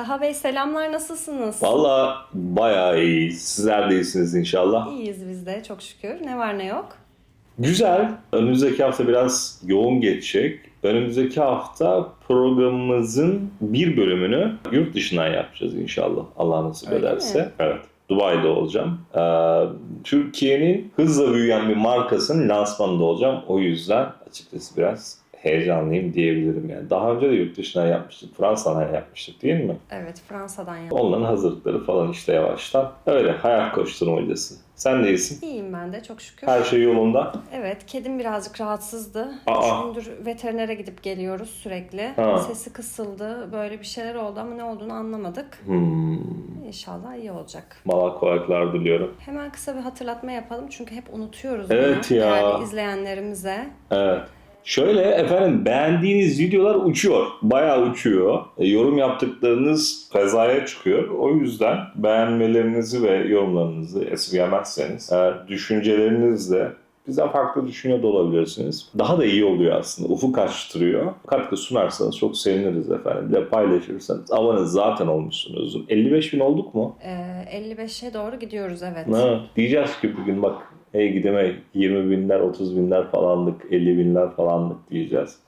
Taha Bey selamlar nasılsınız? Valla bayağı iyi. Sizler de iyisiniz inşallah. İyiyiz biz de çok şükür. Ne var ne yok? Güzel. Önümüzdeki hafta biraz yoğun geçecek. Önümüzdeki hafta programımızın bir bölümünü yurt dışından yapacağız inşallah. Allah nasip Öyle ederse. mi? Evet. Dubai'de olacağım. Ee, Türkiye'nin hızla büyüyen bir markasının lansmanında olacağım. O yüzden açıkçası biraz heyecanlıyım diyebilirim yani. Daha önce de yurt dışından yapmıştık. Fransa'dan yapmıştık değil mi? Evet Fransa'dan yaptım. Onların hazırlıkları falan işte yavaştan. Öyle hayat koşturmacası. Sen de iyisin. İyiyim ben de çok şükür. Her şey yolunda. Evet kedim birazcık rahatsızdı. Aa. Üç gündür veterinere gidip geliyoruz sürekli. Ha. Sesi kısıldı. Böyle bir şeyler oldu ama ne olduğunu anlamadık. Hmm. İnşallah iyi olacak. Valla kolaylıklar diliyorum. Hemen kısa bir hatırlatma yapalım çünkü hep unutuyoruz Evet bunu. ya. Yani izleyenlerimize. Evet. Şöyle efendim beğendiğiniz videolar uçuyor. Bayağı uçuyor. E, yorum yaptıklarınız fezaya çıkıyor. O yüzden beğenmelerinizi ve yorumlarınızı esirgemezseniz, eğer düşüncelerinizle bizden farklı düşünüyor da olabilirsiniz. Daha da iyi oluyor aslında. Ufuk açtırıyor. Katkı sunarsanız çok seviniriz efendim. Bir de paylaşırsanız abone zaten olmuşsunuzdur. 55 bin olduk mu? Ee, 55'e doğru gidiyoruz evet. Ha, diyeceğiz ki bugün bak hey gideme 20 binler 30 binler falanlık 50 binler falanlık diyeceğiz.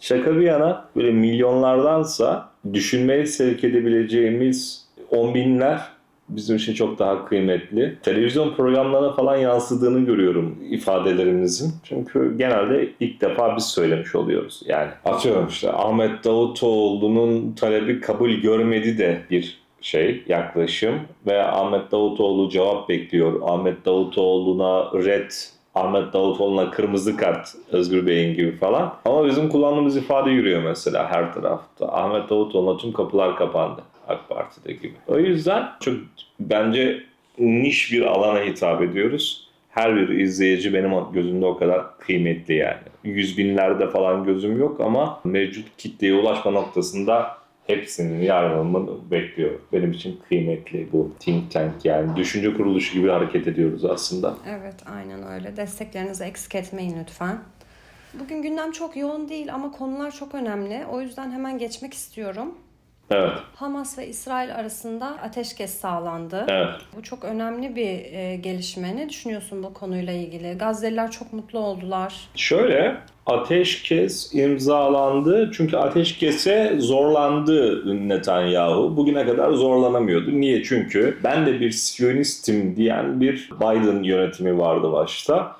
Şaka bir yana böyle milyonlardansa düşünmeye sevk edebileceğimiz 10 binler bizim için çok daha kıymetli. Televizyon programlarına falan yansıdığını görüyorum ifadelerimizin. Çünkü genelde ilk defa biz söylemiş oluyoruz. Yani atıyorum işte Ahmet Davutoğlu'nun talebi kabul görmedi de bir şey yaklaşım ve Ahmet Davutoğlu cevap bekliyor. Ahmet Davutoğlu'na red Ahmet Davutoğlu'na kırmızı kart Özgür Bey'in gibi falan. Ama bizim kullandığımız ifade yürüyor mesela her tarafta. Ahmet Davutoğlu'na tüm kapılar kapandı AK Parti'de gibi. O yüzden çok bence niş bir alana hitap ediyoruz. Her bir izleyici benim gözümde o kadar kıymetli yani. Yüz binlerde falan gözüm yok ama mevcut kitleye ulaşma noktasında hepsinin yardımını bekliyorum. Benim için kıymetli bu think tank yani. Düşünce kuruluşu gibi hareket ediyoruz aslında. Evet aynen öyle. Desteklerinizi eksik etmeyin lütfen. Bugün gündem çok yoğun değil ama konular çok önemli. O yüzden hemen geçmek istiyorum. Evet, Hamas ve İsrail arasında ateşkes sağlandı. evet. Bu çok önemli bir e, gelişme. Ne düşünüyorsun bu konuyla ilgili? Gazze'liler çok mutlu oldular. Şöyle ateşkes imzalandı çünkü ateşkese zorlandı Netanyahu. Bugüne kadar zorlanamıyordu. Niye? Çünkü ben de bir Siyonistim diyen bir Biden yönetimi vardı başta.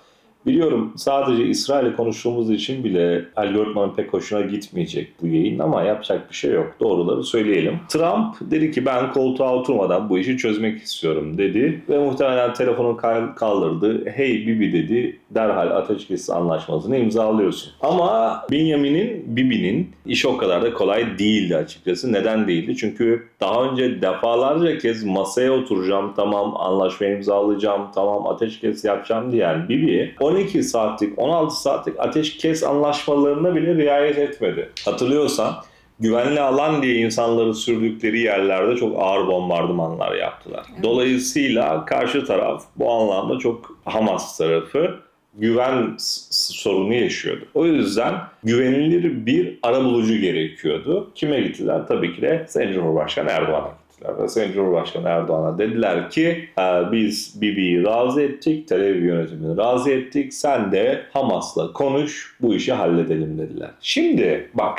Biliyorum sadece İsrail'le konuştuğumuz için bile algoritmanın pek hoşuna gitmeyecek bu yayın ama yapacak bir şey yok. Doğruları söyleyelim. Trump dedi ki ben koltuğa oturmadan bu işi çözmek istiyorum dedi ve muhtemelen telefonu kal- kaldırdı. Hey Bibi dedi derhal ateşkes anlaşmasını imzalıyorsun. Ama Benjamin'in Bibi'nin işi o kadar da kolay değildi açıkçası. Neden değildi? Çünkü daha önce defalarca kez masaya oturacağım, tamam anlaşmayı imzalayacağım, tamam ateşkes yapacağım diyen Bibi 12 saatlik, 16 saatlik ateşkes anlaşmalarına bile riayet etmedi. Hatırlıyorsan güvenli alan diye insanları sürdükleri yerlerde çok ağır bombardımanlar yaptılar. Dolayısıyla karşı taraf bu anlamda çok Hamas tarafı güven sorunu yaşıyordu. O yüzden güvenilir bir arabulucu gerekiyordu. Kime gittiler? Tabii ki de Sayın Cumhurbaşkanı Erdoğan'a gittiler. Ve Sayın Cumhurbaşkanı Erdoğan'a dediler ki "Ee, biz Bibi'yi razı ettik, Tel Aviv yönetimini razı ettik. Sen de Hamas'la konuş, bu işi halledelim dediler. Şimdi bak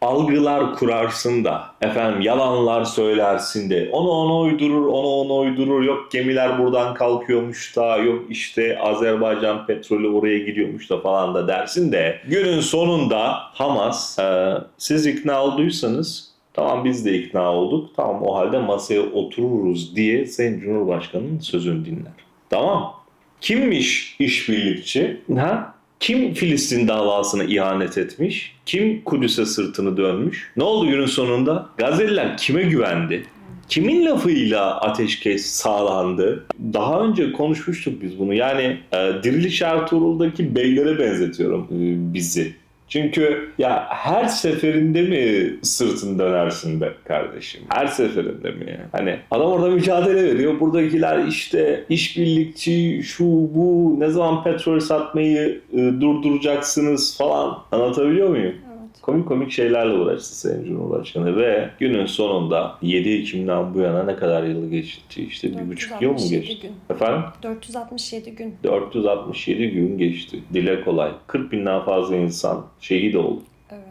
algılar kurarsın da efendim yalanlar söylersin de onu ona uydurur onu ona uydurur yok gemiler buradan kalkıyormuş da yok işte Azerbaycan petrolü oraya gidiyormuş da falan da dersin de günün sonunda Hamas e, siz ikna olduysanız tamam biz de ikna olduk tamam o halde masaya otururuz diye Sayın Cumhurbaşkanı'nın sözünü dinler. Tamam. Kimmiş işbirlikçi? Ha? Kim Filistin davasına ihanet etmiş? Kim Kudüs'e sırtını dönmüş? Ne oldu günün sonunda? Gazze'liler kime güvendi? Kimin lafıyla ateşkes sağlandı? Daha önce konuşmuştuk biz bunu. Yani e, Diriliş Ertuğrul'daki beylere benzetiyorum e, bizi. Çünkü ya her seferinde mi sırtını dönersin be kardeşim? Her seferinde mi ya? Hani adam orada mücadele veriyor. Buradakiler işte işbirlikçi, şu bu, ne zaman petrol satmayı e, durduracaksınız falan. Anlatabiliyor muyum? Komik komik şeylerle uğraştı Sayın Cumhurbaşkanı ve günün sonunda 7 Ekim'den bu yana ne kadar yıl geçti? İşte bir buçuk yıl mı 467 geçti? gün. Efendim? 467 gün. 467 gün geçti. Dile kolay. 40 binden fazla insan şehit oldu. Evet.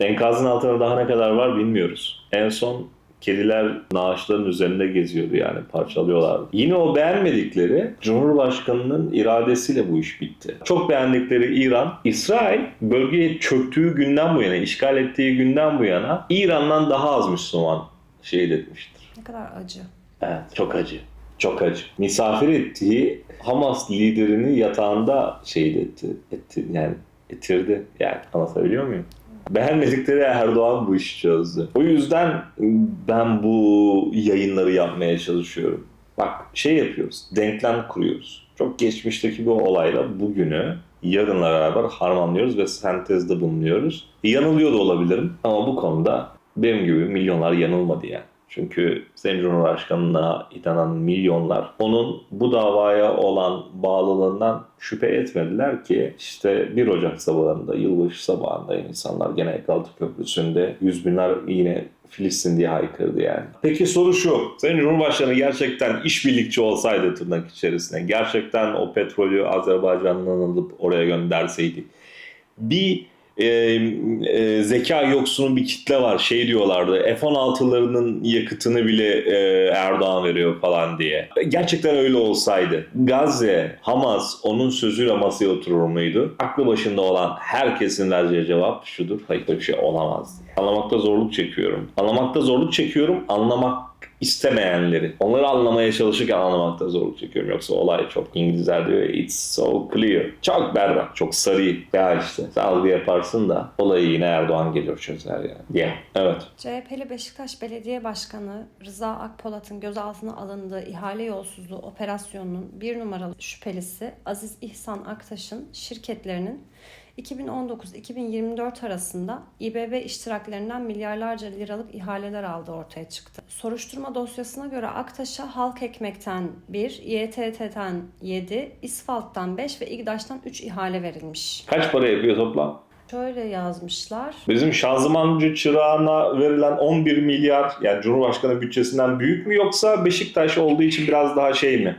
Enkazın altında daha ne kadar var bilmiyoruz. En son kediler naaşların üzerinde geziyordu yani parçalıyorlardı. Yine o beğenmedikleri Cumhurbaşkanı'nın iradesiyle bu iş bitti. Çok beğendikleri İran, İsrail bölgeye çöktüğü günden bu yana, işgal ettiği günden bu yana İran'dan daha az Müslüman şehit etmiştir. Ne kadar acı. Evet, çok acı. Çok acı. Misafir ettiği Hamas liderini yatağında şehit etti. etti yani etirdi. Yani anlatabiliyor muyum? Beğenmedikleri Erdoğan bu işi çözdü. O yüzden ben bu yayınları yapmaya çalışıyorum. Bak şey yapıyoruz, denklem kuruyoruz. Çok geçmişteki bir olayla bugünü yarınla beraber harmanlıyoruz ve sentezde bulunuyoruz. Yanılıyor da olabilirim ama bu konuda benim gibi milyonlar yanılmadı yani. Çünkü Sayın Cumhurbaşkanı'na inanan milyonlar onun bu davaya olan bağlılığından şüphe etmediler ki işte 1 Ocak sabahında, yılbaşı sabahında insanlar gene Ekaltı Köprüsü'nde yüz binler yine Filistin diye haykırdı yani. Peki soru şu. Sayın Cumhurbaşkanı gerçekten işbirlikçi olsaydı tırnak içerisinde, gerçekten o petrolü Azerbaycan'dan alıp oraya gönderseydi bir e, e, zeka yoksunu bir kitle var. Şey diyorlardı. F-16'larının yakıtını bile e, Erdoğan veriyor falan diye. Gerçekten öyle olsaydı Gazze, Hamas onun sözüyle masaya oturur muydu? Aklı başında olan herkesin vereceği cevap şudur. Hayır bir şey olamaz. Anlamakta zorluk çekiyorum. Anlamakta zorluk çekiyorum. Anlamak istemeyenleri. Onları anlamaya çalışırken anlamakta zorluk çekiyorum. Yoksa olay çok İngilizler diyor it's so clear. Çok berbat, çok sarı. Ya işte sen algı yaparsın da olayı yine Erdoğan geliyor çözer yani. Diye. Evet. CHP'li Beşiktaş Belediye Başkanı Rıza Akpolat'ın gözaltına alındığı ihale yolsuzluğu operasyonunun bir numaralı şüphelisi Aziz İhsan Aktaş'ın şirketlerinin 2019-2024 arasında İBB iştiraklerinden milyarlarca liralık ihaleler aldığı ortaya çıktı. Soruşturma dosyasına göre Aktaş'a Halk Ekmek'ten 1, YTT'den 7, İsfalt'tan 5 ve İGDAŞ'tan 3 ihale verilmiş. Kaç para yapıyor toplam? Şöyle yazmışlar. Bizim şanzımancı çırağına verilen 11 milyar yani Cumhurbaşkanı bütçesinden büyük mü yoksa Beşiktaş olduğu için biraz daha şey mi?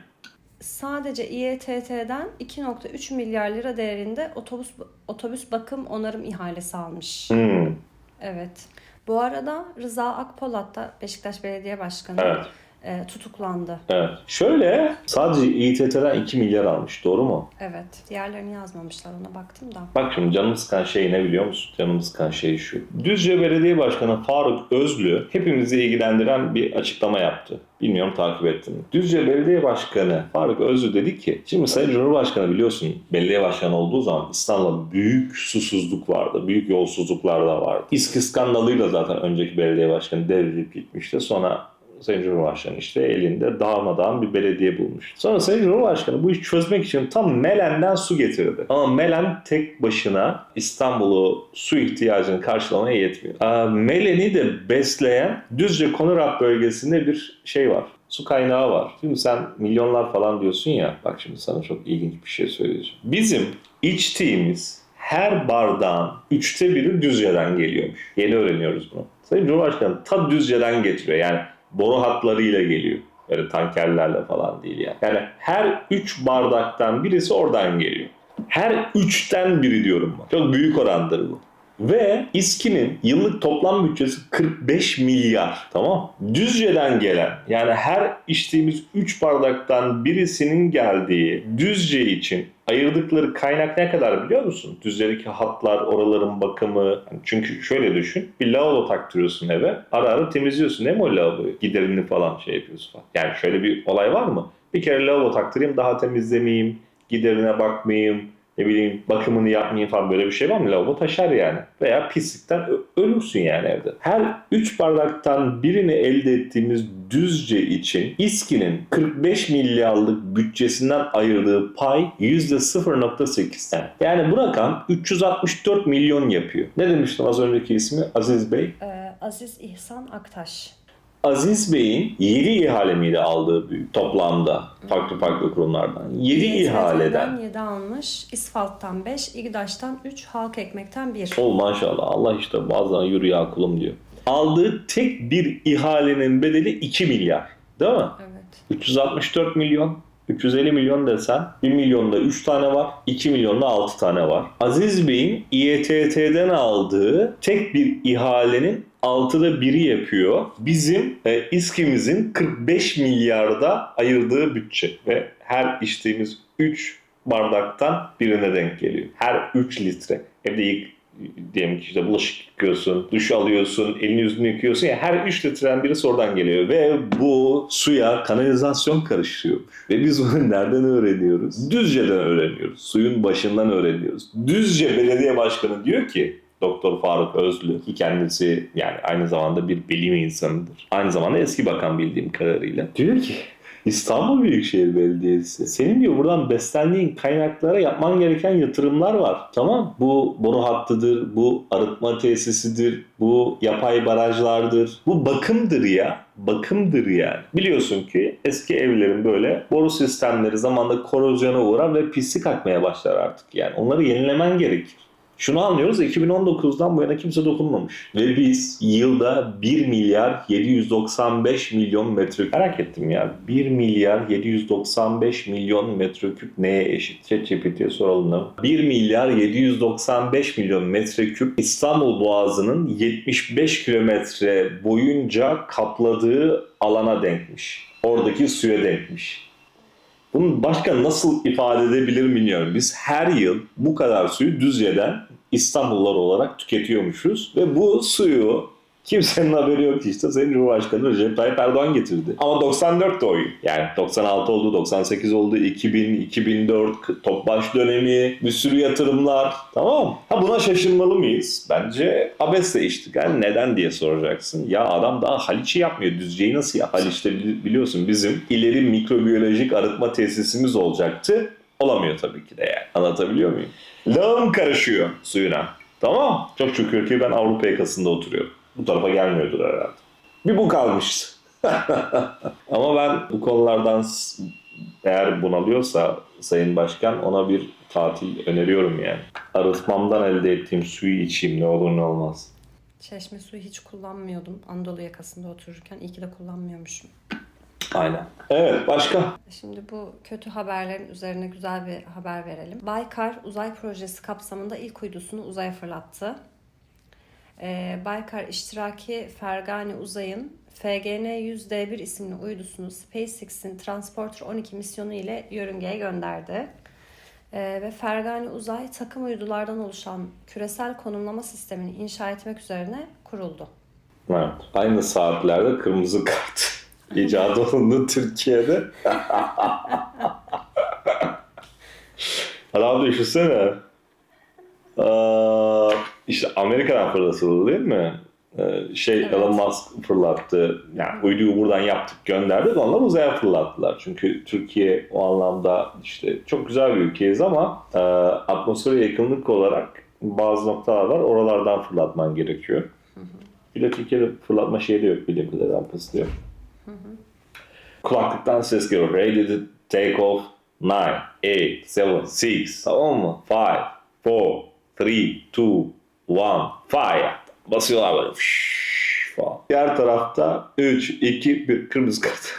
Sadece İETT'den 2.3 milyar lira değerinde otobüs otobüs bakım onarım ihalesi almış. Hmm, Evet. Bu arada Rıza Akpolat da Beşiktaş Belediye Başkanı evet. E, tutuklandı. Evet. Şöyle sadece İİTT'den 2 milyar almış doğru mu? Evet. Diğerlerini yazmamışlar ona baktım da. Bak şimdi canımı sıkan şey ne biliyor musun? Canımı sıkan şey şu. Düzce Belediye Başkanı Faruk Özlü hepimizi ilgilendiren bir açıklama yaptı. Bilmiyorum takip ettin mi? Düzce Belediye Başkanı Faruk Özlü dedi ki şimdi Sayın Cumhurbaşkanı biliyorsun belediye başkanı olduğu zaman İstanbul'da büyük susuzluk vardı. Büyük yolsuzluklar da vardı. İSKİ skandalıyla zaten önceki belediye başkanı devrilip gitmişti. Sonra Sayın Cumhurbaşkanı işte elinde darmadağın bir belediye bulmuş. Sonra Sayın Cumhurbaşkanı bu işi çözmek için tam Melen'den su getirdi. Ama Melen tek başına İstanbul'u su ihtiyacını karşılamaya yetmiyor. Melen'i de besleyen Düzce Konurak bölgesinde bir şey var. Su kaynağı var. Şimdi sen milyonlar falan diyorsun ya. Bak şimdi sana çok ilginç bir şey söyleyeceğim. Bizim içtiğimiz her bardağın üçte biri Düzce'den geliyormuş. Yeni öğreniyoruz bunu. Sayın Cumhurbaşkanı ta Düzce'den getiriyor. Yani boru hatlarıyla geliyor. Böyle tankerlerle falan değil yani. Yani her üç bardaktan birisi oradan geliyor. Her üçten biri diyorum ben. Çok büyük orandır bu. Ve İSKİ'nin yıllık toplam bütçesi 45 milyar. Tamam. Düzce'den gelen yani her içtiğimiz 3 bardaktan birisinin geldiği Düzce için ayırdıkları kaynak ne kadar biliyor musun? Düzce'deki hatlar, oraların bakımı. Yani çünkü şöyle düşün. Bir lavabo taktırıyorsun eve. Ara ara temizliyorsun değil mi o lavaboyu? Giderini falan şey yapıyorsun falan. Yani şöyle bir olay var mı? Bir kere lavabo taktırayım daha temizlemeyeyim. Giderine bakmayayım ne bileyim bakımını yapmayayım falan böyle bir şey var mı? Lavabo taşar yani. Veya pislikten ölürsün yani evde. Her 3 bardaktan birini elde ettiğimiz Düzce için İSKİ'nin 45 milyarlık bütçesinden ayırdığı pay %0.8. Yani, bu rakam 364 milyon yapıyor. Ne demiştim az önceki ismi Aziz Bey? E, Aziz İhsan Aktaş. Aziz Bey'in 7 ihale miydi aldığı büyük toplamda farklı farklı kurumlardan? 7 ihaleden. 7 almış, İsfalt'tan 5, İGDAŞ'tan 3, Halk Ekmek'ten 1. Ol maşallah Allah işte bazen yürü ya kulum diyor. Aldığı tek bir ihalenin bedeli 2 milyar. Değil mi? Evet. 364 milyon, 350 milyon desen 1 milyonda 3 tane var, 2 milyonda 6 tane var. Aziz Bey'in İETT'den aldığı tek bir ihalenin 6'da biri yapıyor. Bizim e, İSKİ'mizin 45 milyarda ayırdığı bütçe ve her içtiğimiz 3 bardaktan birine denk geliyor. Her 3 litre. Evde diyelim ki işte bulaşık yıkıyorsun, duş alıyorsun, elini yüzünü yıkıyorsun ya her 3 litreden birisi oradan geliyor ve bu suya kanalizasyon karışıyormuş. Ve biz bunu nereden öğreniyoruz? Düzce'den öğreniyoruz. Suyun başından öğreniyoruz. Düzce Belediye Başkanı diyor ki Doktor Faruk Özlü ki kendisi yani aynı zamanda bir bilim insanıdır. Aynı zamanda eski bakan bildiğim kadarıyla. Diyor ki İstanbul Büyükşehir Belediyesi. Senin diyor buradan beslendiğin kaynaklara yapman gereken yatırımlar var. Tamam. Bu boru hattıdır, bu arıtma tesisidir, bu yapay barajlardır. Bu bakımdır ya. Bakımdır yani. Biliyorsun ki eski evlerin böyle boru sistemleri zamanla korozyona uğrar ve pislik akmaya başlar artık. Yani onları yenilemen gerekir. Şunu anlıyoruz 2019'dan bu yana kimse dokunmamış. Ve biz yılda 1 milyar 795 milyon metreküp merak ettim ya 1 milyar 795 milyon metreküp neye eşit? ChatGPT'ye soralım da. 1 milyar 795 milyon metreküp İstanbul Boğazı'nın 75 kilometre boyunca kapladığı alana denkmiş. Oradaki suya denkmiş. Bunu başka nasıl ifade edebilir bilmiyorum. Biz her yıl bu kadar suyu Düzce'den İstanbullular olarak tüketiyormuşuz. Ve bu suyu kimsenin haberi yok işte Sayın Cumhurbaşkanı Recep Tayyip Erdoğan getirdi. Ama 94 de oyun. Yani 96 oldu, 98 oldu, 2000, 2004 Topbaş dönemi, bir sürü yatırımlar. Tamam Ha buna şaşırmalı mıyız? Bence abesle içtik. Yani neden diye soracaksın. Ya adam daha Haliç'i yapmıyor. Düzce'yi nasıl yap? Haliç'te bili- biliyorsun bizim ileri mikrobiyolojik arıtma tesisimiz olacaktı. Olamıyor tabii ki de yani. Anlatabiliyor muyum? Lağım karışıyor suyuna. Tamam. Çok şükür ki ben Avrupa yakasında oturuyorum. Bu tarafa gelmiyordur herhalde. Bir bu kalmıştı. Ama ben bu konulardan eğer bunalıyorsa Sayın Başkan ona bir tatil öneriyorum yani. Arıtmamdan elde ettiğim suyu içeyim ne olur ne olmaz. Çeşme suyu hiç kullanmıyordum Anadolu yakasında otururken. İyi ki de kullanmıyormuşum. Aynen. Evet başka? Şimdi bu kötü haberlerin üzerine güzel bir haber verelim. Baykar uzay projesi kapsamında ilk uydusunu uzaya fırlattı. Ee, Baykar iştiraki Fergani Uzay'ın FGN-100D1 isimli uydusunu SpaceX'in Transporter 12 misyonu ile yörüngeye gönderdi. Ee, ve Fergani Uzay takım uydulardan oluşan küresel konumlama sistemini inşa etmek üzerine kuruldu. Evet. Aynı saatlerde kırmızı kart icat olundu Türkiye'de. Adam düşünsene. Aa, işte Amerika'dan fırlatıldı değil mi? Ee, şey Evet. Elon Musk fırlattı. Yani uyduyu buradan yaptık gönderdik. Onlar uzaya fırlattılar. Çünkü Türkiye o anlamda işte çok güzel bir ülkeyiz ama e, atmosfere yakınlık olarak bazı noktalar var. Oralardan fırlatman gerekiyor. Bir de Türkiye'de fırlatma şeyi de yok bildiğim kadarıyla alakası da yok. Kulaklıktan ses geliyor. Ready to take off 9, 8, 7, 6 tamam mı? 5, 4, 3, 2, 1, fire. Basıyorlar böyle fşş falan. Diğer tarafta 3, 2, 1 kırmızı kart.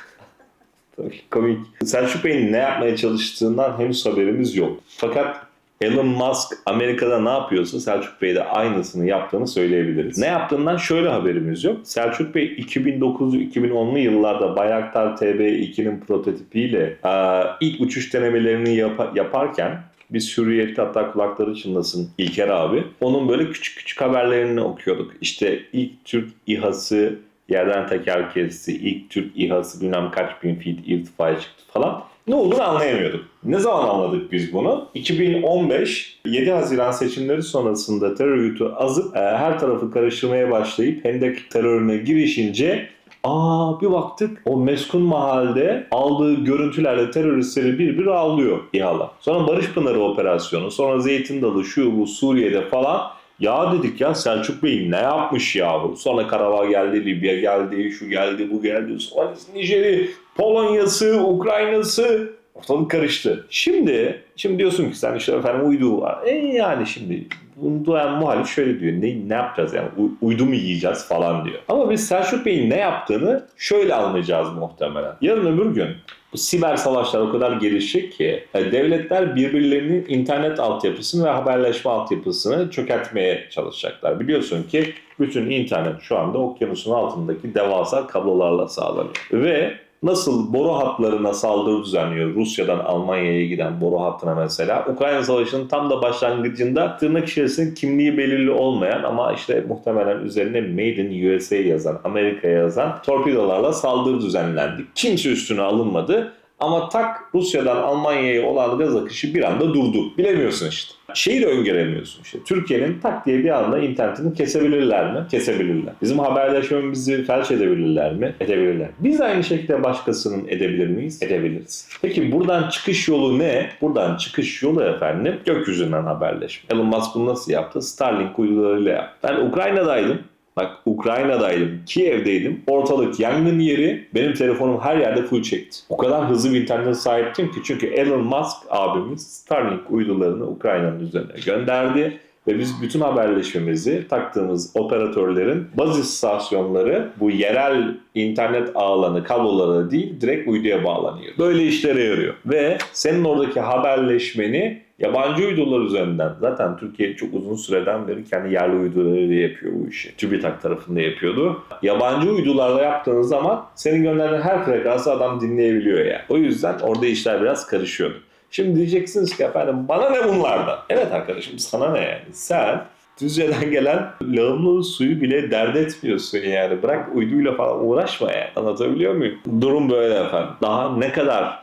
Komik. Selçuk Bey'in ne yapmaya çalıştığından henüz haberimiz yok. Fakat Elon Musk Amerika'da ne yapıyorsa Selçuk Bey de aynısını yaptığını söyleyebiliriz. Ne yaptığından şöyle haberimiz yok. Selçuk Bey 2009-2010'lu yıllarda Bayraktar TB2'nin prototipiyle e, ilk uçuş denemelerini yapa- yaparken biz hürriyette hatta kulakları çınlasın İlker abi. Onun böyle küçük küçük haberlerini okuyorduk. İşte ilk Türk İHA'sı yerden teker kesti. İlk Türk İHA'sı bilmem kaç bin feet irtifaya çıktı falan. Ne olduğunu anlayamıyorduk. Ne zaman anladık biz bunu? 2015 7 Haziran seçimleri sonrasında terör örgütü azıp e, her tarafı karıştırmaya başlayıp Hendek terörüne girişince Aa bir baktık o meskun mahalde aldığı görüntülerle teröristleri bir bir avlıyor İHA'la. Sonra Barış Pınarı operasyonu, sonra Zeytin Dalı, şu bu Suriye'de falan Ya dedik ya Selçuk Bey ne yapmış yahu? Sonra Karabağ geldi, Libya geldi, şu geldi, bu geldi. Sonra Nijeri, Polonya'sı, Ukrayna'sı ortalık karıştı. Şimdi şimdi diyorsun ki sen işte efendim uydu var. E yani şimdi bunu duyan muhalif şöyle diyor. Ne, ne yapacağız yani? U- uydu mu yiyeceğiz falan diyor. Ama biz Selçuk Bey'in ne yaptığını şöyle anlayacağız muhtemelen. Yarın öbür gün bu siber savaşlar o kadar gelişecek ki e, devletler birbirlerinin internet altyapısını ve haberleşme altyapısını çökertmeye çalışacaklar. Biliyorsun ki bütün internet şu anda okyanusun altındaki devasa kablolarla sağlanıyor. Ve nasıl boru hatlarına saldırı düzenliyor Rusya'dan Almanya'ya giden boru hattına mesela. Ukrayna Savaşı'nın tam da başlangıcında tırnak içerisinde kimliği belirli olmayan ama işte muhtemelen üzerine Made in USA yazan, Amerika'ya yazan torpidolarla saldırı düzenlendi. Kimse üstüne alınmadı. Ama tak Rusya'dan Almanya'ya olan gaz akışı bir anda durdu. Bilemiyorsun işte. Şeyi de öngöremiyorsun işte. Türkiye'nin tak diye bir anda internetini kesebilirler mi? Kesebilirler. Bizim haberleşmemizi felç edebilirler mi? Edebilirler. Biz aynı şekilde başkasının edebilir miyiz? Edebiliriz. Peki buradan çıkış yolu ne? Buradan çıkış yolu efendim gökyüzünden haberleşme. Elon Musk bunu nasıl yaptı? Starlink uydularıyla yaptı. Ben Ukrayna'daydım. Bak Ukrayna'daydım, Kiev'deydim. Ortalık yangın yeri. Benim telefonum her yerde full çekti. O kadar hızlı bir internete sahiptim ki çünkü Elon Musk abimiz Starlink uydularını Ukrayna'nın üzerine gönderdi. Ve biz bütün haberleşmemizi taktığımız operatörlerin baz istasyonları bu yerel internet ağlarını kablolara değil direkt uyduya bağlanıyor. Böyle işlere yarıyor. Ve senin oradaki haberleşmeni yabancı uydular üzerinden zaten Türkiye çok uzun süreden beri kendi yerli uydularıyla yapıyor bu işi. TÜBİTAK tarafında yapıyordu. Yabancı uydularla yaptığın zaman senin gönderilen her frekansı adam dinleyebiliyor yani. O yüzden orada işler biraz karışıyordu. Şimdi diyeceksiniz ki efendim bana ne bunlardan? Evet arkadaşım sana ne yani? Sen Düzce'den gelen lağımlı suyu bile dert etmiyorsun yani. Bırak uyduyla falan uğraşma yani. Anlatabiliyor muyum? Durum böyle efendim. Daha ne kadar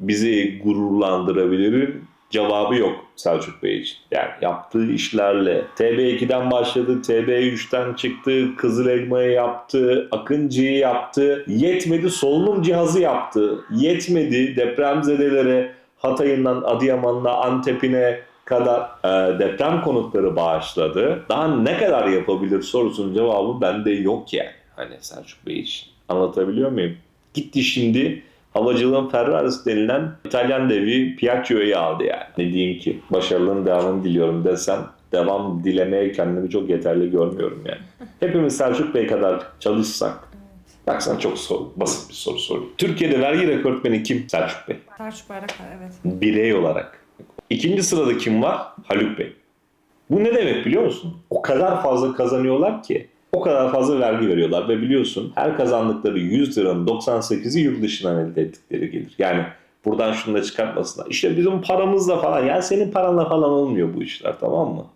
bizi gururlandırabilir cevabı yok Selçuk Bey için. Yani yaptığı işlerle TB2'den başladı, TB3'ten çıktı, Kızıl Elma'yı yaptı, Akıncı'yı yaptı. Yetmedi solunum cihazı yaptı. Yetmedi depremzedelere Hatay'ından Adıyaman'ına, Antep'ine kadar e, deprem konutları bağışladı. Daha ne kadar yapabilir sorusunun cevabı bende yok yani. Hani Selçuk Bey için. Anlatabiliyor muyum? Gitti şimdi havacılığın Ferraris denilen İtalyan devi Piaggio'yu aldı yani. Ne diyeyim ki? Başarılının devamını diliyorum desem devam dilemeye kendimi çok yeterli görmüyorum yani. Hepimiz Selçuk Bey kadar çalışsak Bak sana çok soru, basit bir soru soruyorum. Türkiye'de vergi rekortmeni kim? Selçuk Bey. Selçuk Bayraktar evet. Birey olarak. İkinci sırada kim var? Haluk Bey. Bu ne demek biliyor musun? O kadar fazla kazanıyorlar ki o kadar fazla vergi veriyorlar ve biliyorsun her kazandıkları 100 liranın 98'i yurt dışından elde ettikleri gelir. Yani buradan şunu da çıkartmasınlar. İşte bizim paramızla falan yani senin paranla falan olmuyor bu işler tamam mı?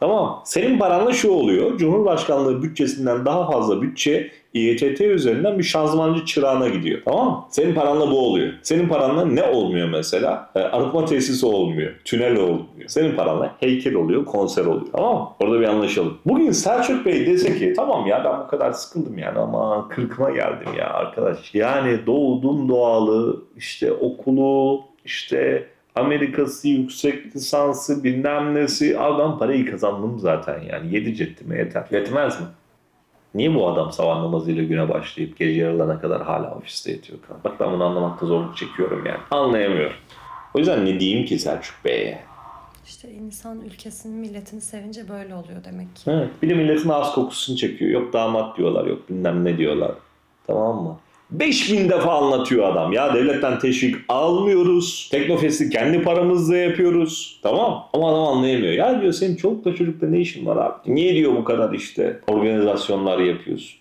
Tamam. Senin paranla şu oluyor. Cumhurbaşkanlığı bütçesinden daha fazla bütçe İETT üzerinden bir şanzımancı çırağına gidiyor. Tamam mı? Senin paranla bu oluyor. Senin paranla ne olmuyor mesela? E, arıtma tesisi olmuyor. Tünel olmuyor. Senin paranla heykel oluyor, konser oluyor. Tamam mı? Orada bir anlaşalım. Bugün Selçuk Bey dese ki tamam ya ben bu kadar sıkıldım yani ama kırkıma geldim ya arkadaş. Yani doğdum doğalı işte okulu işte Amerikası, yüksek lisansı, bilmem nesi. Abi parayı kazandım zaten yani. Yedi cettime yeter. Yetmez mi? Niye bu adam sabah namazıyla güne başlayıp gece yarılarına kadar hala ofiste yatıyor? Bak ben bunu anlamakta zorluk çekiyorum yani. Anlayamıyorum. O yüzden ne diyeyim ki Selçuk Bey'e? İşte insan ülkesini, milletini sevince böyle oluyor demek ki. Evet. Bir de milletin ağız kokusunu çekiyor. Yok damat diyorlar, yok bilmem ne diyorlar. Tamam mı? 5000 defa anlatıyor adam ya devletten teşvik almıyoruz. Teknofest'i kendi paramızla yapıyoruz. Tamam ama adam anlayamıyor. Ya diyor senin çolukla çocukla ne işin var abi? Niye diyor bu kadar işte organizasyonlar yapıyorsun?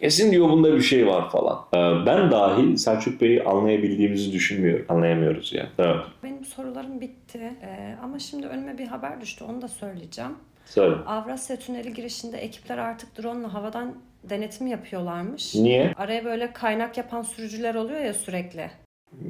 Kesin diyor bunda bir şey var falan. Ee, ben dahil Selçuk Bey'i anlayabildiğimizi düşünmüyorum. Anlayamıyoruz yani. Evet. Benim sorularım bitti Ee, ama şimdi önüme bir haber düştü onu da söyleyeceğim. Söyle. Avrasya Tüneli girişinde ekipler artık drone ile havadan denetim yapıyorlarmış. Niye? Araya böyle kaynak yapan sürücüler oluyor ya sürekli.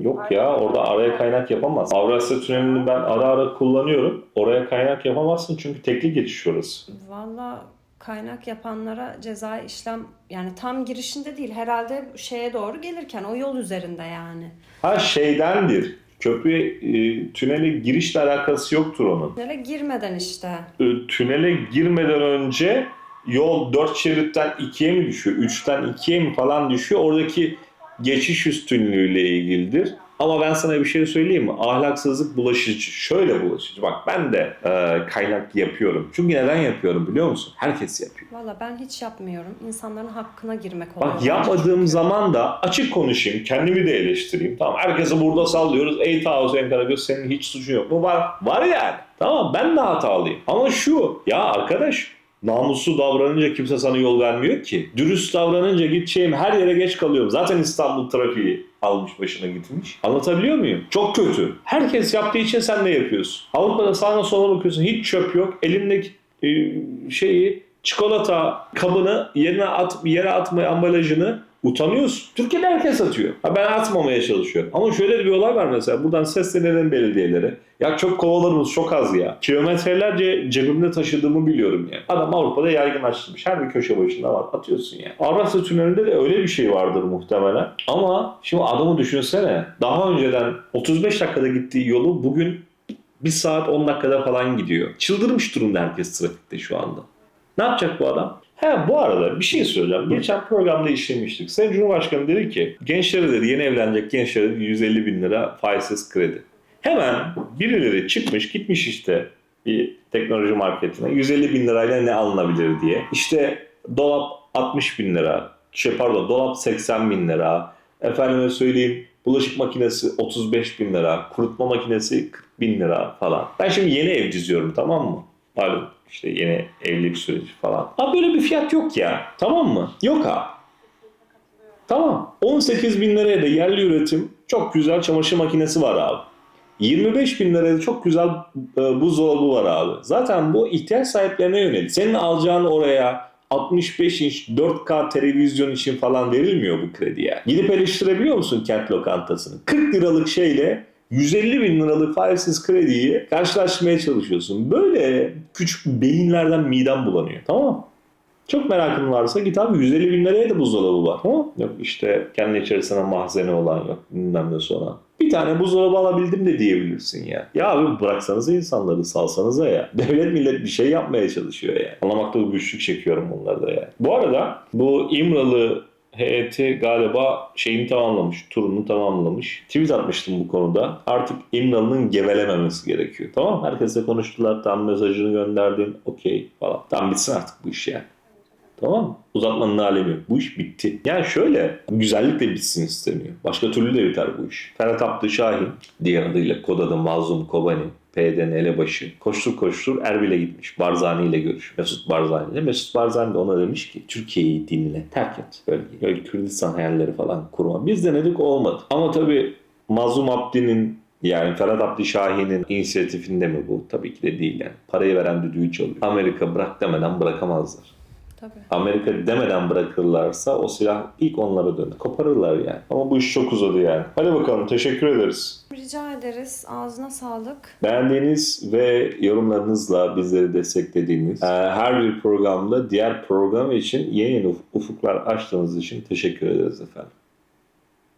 Yok ya orada araya kaynak yapamaz. Avrasya Tüneli'ni ben ara ara kullanıyorum. Oraya kaynak yapamazsın çünkü tekli geçiş orası. Valla kaynak yapanlara ceza işlem yani tam girişinde değil herhalde şeye doğru gelirken o yol üzerinde yani. Ha şeydendir. Köprüye, e, tünele girişle alakası yoktur onun. Tünele girmeden işte. E, tünele girmeden önce yol 4 şeritten 2'ye mi düşüyor? 3'ten 2'ye mi falan düşüyor? Oradaki geçiş üstünlüğüyle ilgilidir. Ama ben sana bir şey söyleyeyim mi? Ahlaksızlık bulaşıcı. Şöyle bulaşıcı. Bak ben de e, kaynak yapıyorum. Çünkü neden yapıyorum biliyor musun? Herkes yapıyor. Valla ben hiç yapmıyorum. İnsanların hakkına girmek oluyor. Bak yapmadığım zaman da açık konuşayım. Kendimi de eleştireyim. Tamam herkese burada sallıyoruz. Ey Taos Enkaragöz senin hiç suçun yok. Bu var. Var yani. Tamam ben de hatalıyım. Ama şu ya arkadaş namuslu davranınca kimse sana yol vermiyor ki. Dürüst davranınca gideceğim her yere geç kalıyorum. Zaten İstanbul trafiği almış başına gitmiş. Anlatabiliyor muyum? Çok kötü. Herkes yaptığı için sen de yapıyorsun. Avrupa'da sağına sola bakıyorsun. Hiç çöp yok. Elindeki e, şeyi çikolata kabını yerine at yere atmaya ambalajını utanıyorsun. Türkiye'de herkes atıyor. Ha ben atmamaya çalışıyorum. Ama şöyle bir olay var mesela. Buradan seslenelim belediyelere. Ya çok kovalarımız çok az ya. Kilometrelerce cebimde taşıdığımı biliyorum ya. Adam Avrupa'da yaygınlaştırmış. Her bir köşe başında var. Atıyorsun ya. Avrasya Tüneli'nde de öyle bir şey vardır muhtemelen. Ama şimdi adamı düşünsene. Daha önceden 35 dakikada gittiği yolu bugün 1 saat 10 dakikada falan gidiyor. Çıldırmış durumda herkes trafikte şu anda. Ne yapacak bu adam? He bu arada bir şey söyleyeceğim. Geçen programda işlemiştik. Sayın Cumhurbaşkanı dedi ki gençlere dedi yeni evlenecek gençlere dedi, 150 bin lira faizsiz kredi. Hemen birileri çıkmış gitmiş işte bir teknoloji marketine 150 bin lirayla ne alınabilir diye. İşte dolap 60 bin lira, şey pardon dolap 80 bin lira, efendime söyleyeyim bulaşık makinesi 35 bin lira, kurutma makinesi 40 bin lira falan. Ben şimdi yeni ev diziyorum tamam mı? Malum işte yeni evlilik süreci falan. Abi böyle bir fiyat yok ya. Tamam mı? Yok abi. Tamam. 18 bin liraya da yerli üretim çok güzel çamaşır makinesi var abi. 25 bin liraya da çok güzel e, buzdolabı var abi. Zaten bu ihtiyaç sahiplerine yönelik. Senin alacağın oraya 65 inç 4K televizyon için falan verilmiyor bu kredi ya. Gidip eleştirebiliyor musun kent lokantasını? 40 liralık şeyle 150 bin liralık faizsiz krediyi karşılaştırmaya çalışıyorsun. Böyle küçük beyinlerden midem bulanıyor. Tamam çok merakın varsa git abi 150 bin liraya da buzdolabı var. Tamam Yok işte kendi içerisinde mahzeni olan yok. Bilmem ne sonra. Bir tane buzdolabı alabildim de diyebilirsin ya. Ya abi bıraksanıza insanları salsanıza ya. Devlet millet bir şey yapmaya çalışıyor ya. Anlamakta güçlük çekiyorum bunları da ya. Bu arada bu İmralı heyeti galiba şeyini tamamlamış, turunu tamamlamış. Tweet atmıştım bu konuda. Artık İmralı'nın gevelememesi gerekiyor. Tamam herkese konuştular, tam mesajını gönderdim, okey falan. Tam bitsin artık bu iş yani. Tamam mı? Uzatmanın alemi. Bu iş bitti. Yani şöyle, güzellik de bitsin istemiyor. Başka türlü de biter bu iş. Ferhat Abdü Şahin, diğer adıyla kod adı Mazlum Kobani, P'den elebaşı. Koştur koştur Erbil'e gitmiş. Barzani ile görüş. Mesut Barzani ile. Mesut Barzani de ona demiş ki Türkiye'yi dinle. Terk et. Böyle, böyle Kürdistan hayalleri falan kurma. Biz denedik olmadı. Ama tabii Mazlum Abdi'nin yani Ferhat Abdi Şahin'in inisiyatifinde mi bu? Tabii ki de değil yani. Parayı veren düdüğü çalıyor. Amerika bırak demeden bırakamazlar. Tabii. Amerika demeden bırakırlarsa o silah ilk onlara döner. Koparırlar yani. Ama bu iş çok uzadı yani. Hadi bakalım teşekkür ederiz. Rica ederiz. Ağzına sağlık. Beğendiğiniz ve yorumlarınızla bizleri desteklediğiniz e, her bir programda diğer program için yeni yeni uf- ufuklar açtığınız için teşekkür ederiz efendim.